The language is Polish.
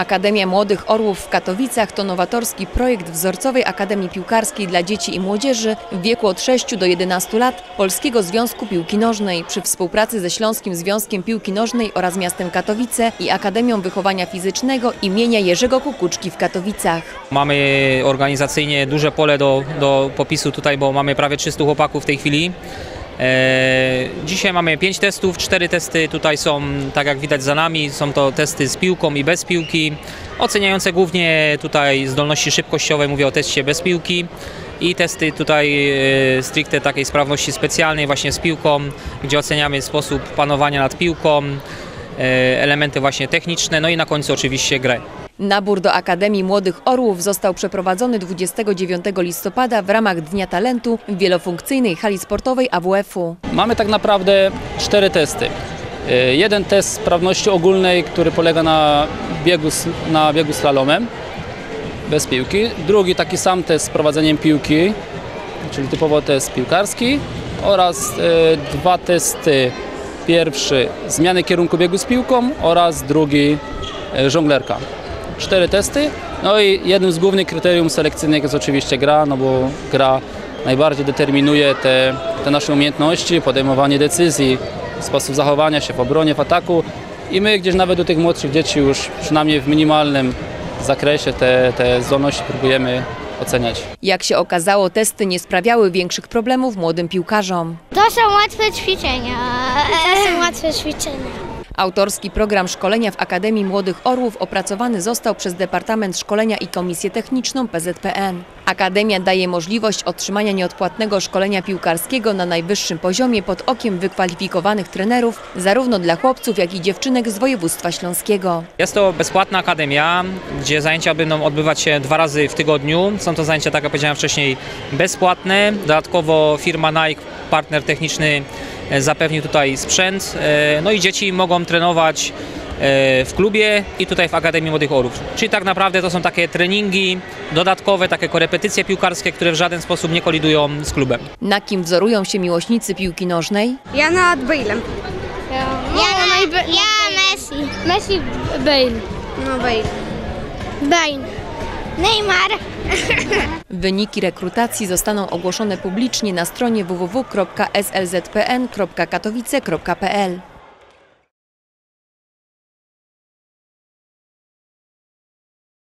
Akademia Młodych Orłów w Katowicach to nowatorski projekt wzorcowej Akademii Piłkarskiej dla dzieci i młodzieży w wieku od 6 do 11 lat Polskiego Związku Piłki Nożnej przy współpracy ze Śląskim Związkiem Piłki Nożnej oraz miastem Katowice i Akademią Wychowania Fizycznego imienia Jerzego Kukuczki w Katowicach. Mamy organizacyjnie duże pole do, do popisu tutaj, bo mamy prawie 300 chłopaków w tej chwili. E, dzisiaj mamy 5 testów, 4 testy tutaj są, tak jak widać za nami, są to testy z piłką i bez piłki, oceniające głównie tutaj zdolności szybkościowe, mówię o teście bez piłki i testy tutaj e, stricte takiej sprawności specjalnej właśnie z piłką, gdzie oceniamy sposób panowania nad piłką, e, elementy właśnie techniczne, no i na końcu oczywiście grę. Nabór do Akademii Młodych Orłów został przeprowadzony 29 listopada w ramach Dnia Talentu w wielofunkcyjnej hali sportowej AWF-u. Mamy tak naprawdę cztery testy. Y, Jeden test sprawności ogólnej, który polega na biegu, na biegu slalomem bez piłki. Drugi taki sam test z prowadzeniem piłki, czyli typowo test piłkarski oraz y, dwa testy. Pierwszy zmiany kierunku biegu z piłką oraz drugi y, żonglerka. Cztery testy. No i jednym z głównych kryterium selekcyjnych jest oczywiście gra, no bo gra najbardziej determinuje te, te nasze umiejętności, podejmowanie decyzji, sposób zachowania się w obronie, w ataku. I my gdzieś nawet u tych młodszych dzieci już przynajmniej w minimalnym zakresie te, te zdolności próbujemy oceniać. Jak się okazało, testy nie sprawiały większych problemów młodym piłkarzom. To są łatwe ćwiczenia. To są łatwe ćwiczenia. Autorski program szkolenia w Akademii Młodych Orłów opracowany został przez Departament Szkolenia i Komisję Techniczną PZPN. Akademia daje możliwość otrzymania nieodpłatnego szkolenia piłkarskiego na najwyższym poziomie pod okiem wykwalifikowanych trenerów, zarówno dla chłopców, jak i dziewczynek z województwa śląskiego. Jest to bezpłatna akademia, gdzie zajęcia będą odbywać się dwa razy w tygodniu. Są to zajęcia, tak jak powiedziałem wcześniej, bezpłatne. Dodatkowo firma Nike, partner techniczny, e, zapewnił tutaj sprzęt. E, No i dzieci mogą trenować e, w klubie i tutaj w Akademii Młodych Orłów. Czyli tak naprawdę to są takie treningi dodatkowe, takie korepetycje piłkarskie, które w żaden sposób nie kolidują z klubem. Na kim wzorują się miłośnicy piłki nożnej? Ja nad Bale'em. Ja, na, ja Messi. Messi, Bale. No Bale. Bale. Neymar. Wyniki rekrutacji zostaną ogłoszone publicznie na stronie www.slzpn.katowice.pl.